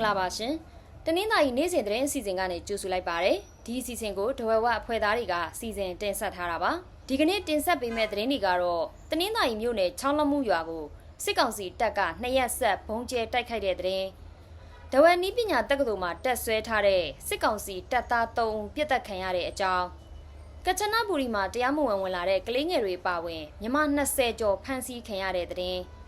္ဂလာပါရှင်။တနင်္သာရီနေ့စဉ်သတင်းအစီအစဉ်ကနေကြိုဆိုလိုက်ပါရစေ။ဒီအစီအစဉ်ကိုဒဝဲဝအဖွဲ့သားတွေကစီစဉ်တင်ဆက်ထားတာပါ။ဒီကနေ့တင်ဆက်ပေးမယ့်သတင်းတွေကတော့တနင်္သာရီမြို့နယ်ချောင်းလမှုရွာကိုစစ်ကောင်စီတပ်ကနှစ်ရက်ဆက်ဘုံကျဲတိုက်ခိုက်တဲ့သတင်း။ဒဝဲနီးပညာတက္ကသိုလ်မှာတက်ဆွဲထားတဲ့စစ်ကောင်စီတပ်သား3ဦးပြစ်တက်ခံရတဲ့အကြောင်းကချနဘူရီမှာတရားမဝင်ဝင်လာတဲ့ကလေးငယ်တွေပါဝင်မြမ20ကျော်ဖမ်းဆီးခံရတဲ့သတင်း။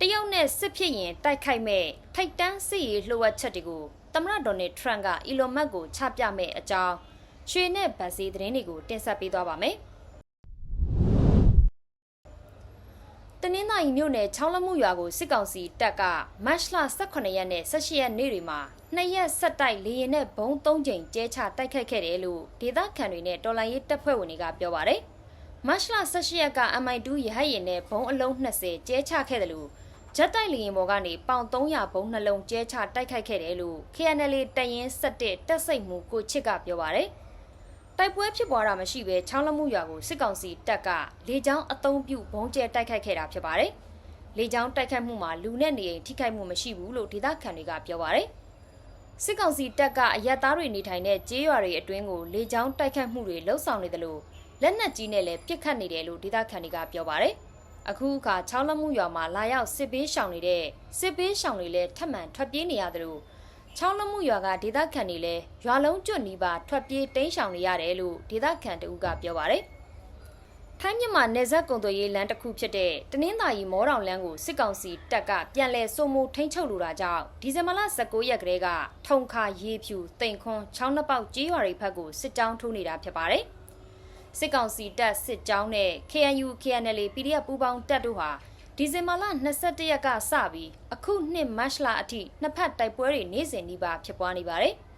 တရုတ်နဲ့စစ်ဖြစ်ရင်တိုက်ခိုက်မဲ့ထိုက်တန်းစစ်ရေးလှုပ်ဝက်ချက်တွေကိုသမ္မတဒေါ်နယ်ထရန့်ကအီလွန်မတ်ကိုချပြမဲ့အကြောင်းရွှေနဲ့ဗတ်စီသတင်းတွေကိုတင်ဆက်ပေးသွားပါမယ်။တနင်္သာရီမြို့နယ်ချောင်းလမှုရွာကိုစစ်ကောင်စီတပ်ကမတ်လ18ရက်နဲ့18ရက်နေ့တွေမှာနှစ်ရက်ဆက်တိုက်လေရင်နဲ့ဘုံ၃ကြိမ်ကျဲချတိုက်ခတ်ခဲ့တယ်လို့ဒေသခံတွေနဲ့တော်လိုင်းရေးတပ်ဖွဲ့ဝင်တွေကပြောပါတယ်။မတ်လ18ရက်က MI2 ရဟတ်ရင်နဲ့ဘုံအလုံး20ကျဲချခဲ့တယ်လို့ ဂျက်တိုက်လေရင်ပေါ်ကနေပေါင်300ဘုံနှလုံးကျဲချတိုက်ခိုက်ခဲ့တယ်လို့ KNL တရင်17တက်စိတ်မှုကိုချစ်ကပြောပါတယ်။တိုက်ပွဲဖြစ်ပွားတာမရှိဘဲချောင်းလမှုရွာကိုစစ်ကောင်စီတပ်ကလေကြောင်းအုံပြုဘုံကျဲတိုက်ခိုက်ခဲ့တာဖြစ်ပါတယ်။လေကြောင်းတိုက်ခိုက်မှုမှာလူနဲ့နေအိမ်ထိခိုက်မှုမရှိဘူးလို့ဒေသခံတွေကပြောပါတယ်။စစ်ကောင်စီတပ်ကအရက်သားတွေနေထိုင်တဲ့ကျေးရွာတွေအတွင်းကိုလေကြောင်းတိုက်ခိုက်မှုတွေလှုပ်ဆောင်နေတယ်လို့လက်နက်ကြီးနဲ့လည်းပစ်ခတ်နေတယ်လို့ဒေသခံတွေကပြောပါတယ်။ အခုအခါချောင်းလမှုရွာမှာလာရောက်စစ်ပေးရှောင်နေတဲ့စစ်ပေးရှောင်တွေလည်းထပ်မံထွက်ပြေးနေရတယ်လို့ချောင်းလမှုရွာကဒေသခံတွေလည်းရွာလုံးကျွတ်နီးပါထွက်ပြေးတိမ်းရှောင်နေရတယ်လို့ဒေသခံတဦးကပြောပါတယ်။ထိုင်းမြန်မာနယ်စပ်ကုံသွေးရေးလမ်းတစ်ခုဖြစ်တဲ့တနင်္သာရီမောတောင်လမ်းကိုစစ်ကောင်စီတပ်ကပြန်လည်စိုးမိုးထိန်းချုပ်လိုတာကြောင့်ဒီဇင်ဘာလ19ရက်ကလေးကထုံခါရေးဖြူတိန်ခွန်းချောင်းနှစ်ပေါက်ကြေးရွာတွေဘက်ကိုစစ်ကြောင်းထိုးနေတာဖြစ်ပါတယ်။ စစ်ကောင်စီတပ်စစ်ကြောင်းနဲ့ KNU KNL PDF ပူးပေါင်းတပ်တို့ဟာဒီဇင်ဘာလ22ရက်ကစပြီးအခုနှစ်မတ်လအထိနှစ်ဖက်တိုက်ပွဲတွေနေ့စဉ်နှီးပါဖြစ်ပွားနေပါတယ်။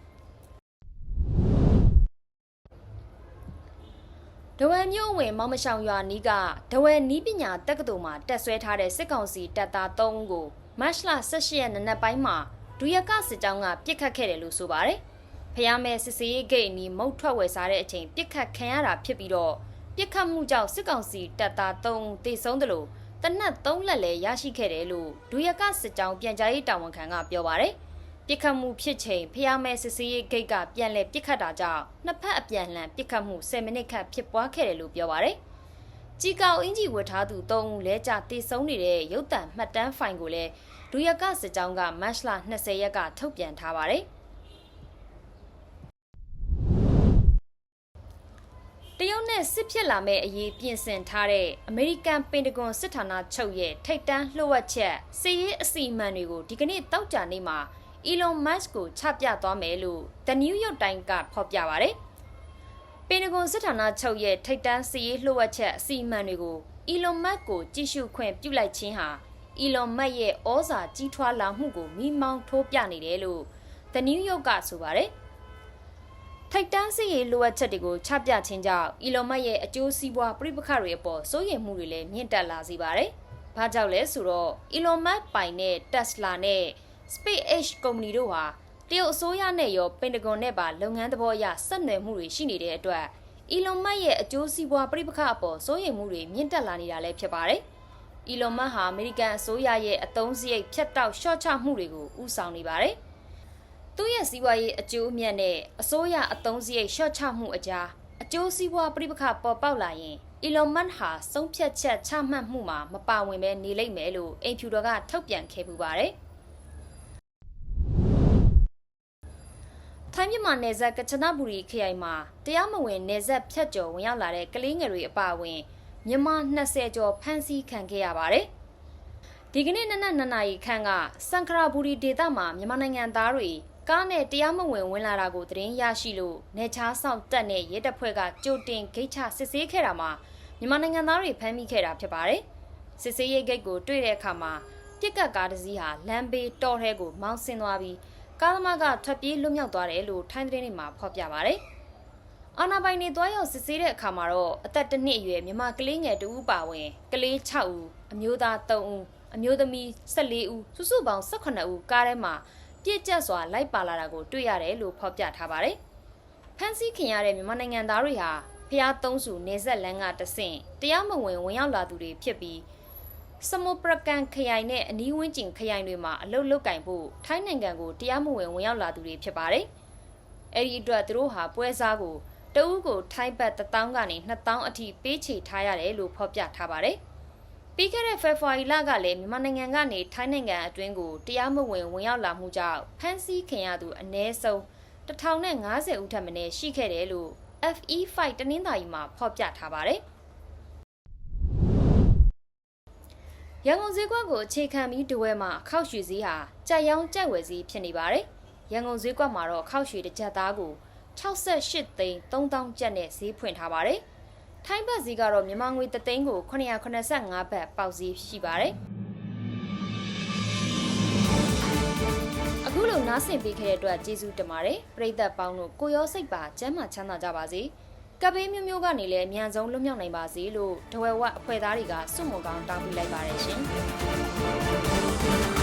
ဒဝဲမြို့ဝင်မောင်မရှောင်ရွာနီးကဒဝဲနီးပညာတက္ကသိုလ်မှာတက်ဆွဲထားတဲ့စစ်ကောင်စီတပ်သား3ဦးကိုမတ်လ18ရက်နနက်ပိုင်းမှာဒူရကစစ်ကြောင်းကပြစ်ခတ်ခဲ့တယ်လို့ဆိုပါတယ်။ ဖျားမဲစစ်စေးဂိတ်အနီးမုတ်ထွက်ဝယ်စားတဲ့အချိန်ပြစ်ခတ်ခံရတာဖြစ်ပြီးတော့ပြစ်ခတ်မှုကြောင့်စစ်ကောင်စီတပ်သား3ဦးတေဆုံးတယ်လို့တနက်3လက်လည်းရရှိခဲ့တယ်လို့ဒူရကစစ်ကြောင်းပြန်ကြားရေးတာဝန်ခံကပြောပါတယ်။ပြစ်ခတ်မှုဖြစ်ချိန်ဖျားမဲစစ်စေးဂိတ်ကပြန်လည်ပြစ်ခတ်တာကြောင့်နှစ်ဖက်အပြန်လှန်ပြစ်ခတ်မှု10မိနစ်ခန့်ဖြစ်ပွားခဲ့တယ်လို့ပြောပါတယ်။ជីကောက်အင်ဂျီဝတ်ထားသူ၃ဦးလဲကြတေဆုံးနေတဲ့ရုပ်တံမှတ်တမ်းဖိုင်ကိုလည်းဒူရကစစ်ကြောင်းကမတ်လ20ရက်ကထုတ်ပြန်ထားပါတယ်။ တရုတ်နဲ့စစ်ဖြစ်လာမဲ့အရေးပြင်ဆင်ထားတဲ့အမေရိကန်ပင်တဂွန်စစ်ဌာနချုပ်ရဲ့ထိပ်တန်းလှုပ်ဝက်ချက်စစ်ရေးအစီအမံတွေကိုဒီကနေ့တောက်ကြနေ့မှာ Elon Musk ကိုချပြသွားမယ်လို့ The New York Times ကဖော်ပြပါဗျ။ပင်တဂွန်စစ်ဌာနချုပ်ရဲ့ထိပ်တန်းစစ်ရေးလှုပ်ဝက်ချက်အစီအမံတွေကို Elon Musk ကိုကြည့်ရှုခွင့်ပြုလိုက်ခြင်းဟာ Elon Musk ရဲ့ဩဇာကြီးထွားလာမှုကိုမိမောင်းထိုးပြနေတယ်လို့ The New York ကဆိုပါတယ်။ ထိုက်တန်းစစ်ရေးလိုအပ်ချက်တွေကိုချပြခြင်းကြောင့်အီလွန်မတ်ရဲ့အကျိုးစီးပွားပြိပခတွေအပေါ်စိုးရိမ်မှုတွေလည်းမြင့်တက်လာစေပါတယ်။ဘာကြောင့်လဲဆိုတော့အီလွန်မတ်ပိုင်တဲ့ Tesla နဲ့ SpaceX ကုမ္ပဏီတို့ဟာတရုတ်အစိုးရနဲ့ရောပင်တဂွန်နဲ့ပါလုပ်ငန်းသဘောအရဆက်နွယ်မှုတွေရှိနေတဲ့အတွက်အီလွန်မတ်ရဲ့အကျိုးစီးပွားပြိပခအပေါ်စိုးရိမ်မှုတွေမြင့်တက်လာနေတာလည်းဖြစ်ပါတယ်။အီလွန်မတ်ဟာအမေရိကန်အစိုးရရဲ့အသုံးစရိတ်ဖြတ်တောက်ရှော့ချမှုတွေကိုဥဆောင်နေပါတယ်။ သူ့ရဲ့စီးပွားရေးအကျိုးအမြတ်နဲ့အစိုးရအသုံးစရိတ်ရှော့ချမှုအကြားအကျိုးစီးပွားပြိပခပေါ်ပေါက်လာရင် Elon Musk ဟာစုံဖြတ်ချက်ချမှတ်မှုမှာမပါဝင်ပဲနေလိမ့်မယ်လို့အိမ်ဖြူတော်ကထုတ်ပြန်ခဲ့ပူပါတယ်။ထိုင်းမြန်မာနယ်စပ်ကချနဘူရီခရိုင်မှာတရားမဝင်နယ်စပ်ဖြတ်ကျော်ဝင်ရောက်လာတဲ့ကလေးငယ်တွေအပါအဝင်မြန်မာ20ကျော်ဖမ်းဆီးခံခဲ့ရပါတယ်။ဒီကနေ့နနက်2နာရီခန့်ကစံခရာဘူရီဒေသမှာမြန်မာနိုင်ငံသားတွေ ကားနဲ့တရားမဝင်ဝင်လာတာကိုသတင်းရရှိလို့နေချားဆောင်တက်နဲ့ရဲတပ်ဖွဲ့ကကြိုတင်ဂိတ်ချစစ်ဆေးခဲ့တာမှာမြန်မာနိုင်ငံသားတွေဖမ်းမိခဲ့တာဖြစ်ပါတယ်။စစ်ဆေးရေးဂိတ်ကိုတွေ့တဲ့အခါမှာပြစ်ကတ်ကားတစ်စီးဟာလမ်းဘေးတော်ထဲကိုမောင်းဆင်းသွားပြီးကားသမားကထွက်ပြေးလွတ်မြောက်သွားတယ်လို့ထိုင်းသတင်းတွေမှာဖော်ပြပါတယ်။အာနာပိုင်တွေတွားရောက်စစ်ဆေးတဲ့အခါမှာတော့အသက်တစ်နှစ်အရွယ်မြန်မာကလေးငယ်2ဦးပါဝင်ကလေး6ဦးအမျိုးသား3ဦးအမျိုးသမီး14ဦးစုစုပေါင်း18ဦးကားထဲမှာ ပြည့်ကျက်စွာလိုက်ပါလာတာကိုတွေ့ရတယ်လို့ဖော်ပြထားပါတယ်။ဖမ်းဆီးခင်ရတဲ့မြန်မာနိုင်ငံသားတွေဟာဖျားသုံးစုနေဆက်လန်းကတဆင့်တရားမဝင်ဝင်ရောက်လာသူတွေဖြစ်ပြီးစမုပရကန်ခရိုင်နဲ့အနီးဝန်းကျင်ခရိုင်တွေမှာအလုတ်လုတ်ကင်ဖို့ထိုင်းနိုင်ငံကိုတရားမဝင်ဝင်ရောက်လာသူတွေဖြစ်ပါတယ်။အဲဒီအတွက်သူတို့ဟာပွဲစားကိုတအူးကိုထိုင်းဘတ်1000ကနေ2000အထိပေးချေထားရတယ်လို့ဖော်ပြထားပါတယ်။ ပြီးခဲ့တဲ့ဖေဖော်ဝါရီလကလည်းမြန်မာနိုင်ငံကနေထိုင်းနိုင်ငံအတွင်းကိုတရားမဝင်ဝင်ရောက်လာမှုကြောင့်ဖမ်းဆီးခံရသူအ ਨੇ ဆုံး1050ဦးထပ်မံရှိခဲ့တယ်လို့ FE5 တနင်္သာရီမှာဖော်ပြထားပါတယ်။ရန်ကုန်ဈေးကွက်ကိုအခြေခံပြီးတဝဲမှာခောက်ရွှေဈေးဟာကြက်ရောင်းကြက်ဝယ်ဈေးဖြစ်နေပါတယ်။ရန်ကုန်ဈေးကွက်မှာတော့ခောက်ရွှေတစ်ကြက်သားကို68သိန်း3000ကျပ်နဲ့ဈေးဖွင့်ထားပါတယ်။ ထိုင်းဘတ်ဈေးကတော့မြန်မာငွေ3သိန်းကို985ဘတ်ပေါက်ဈေးရှိပါတယ်။အခုလိုနားဆင်ပေးခဲ့တဲ့အတွက်ကျေးဇူးတင်ပါတယ်။ပရိသတ်ပေါင်းတို့ကိုရောစိတ်ပါကျမ်းမာချမ်းသာကြပါစေ။ကပ်ဘေးမျိုးမျိုးကနေလည်းအမြန်ဆုံးလွတ်မြောက်နိုင်ပါစေလို့ဒဝဲဝအဖွဲ့သားတွေကစွန့်မွန်ကောင်းတောင်းပေးလိုက်ပါတယ်ရှင်။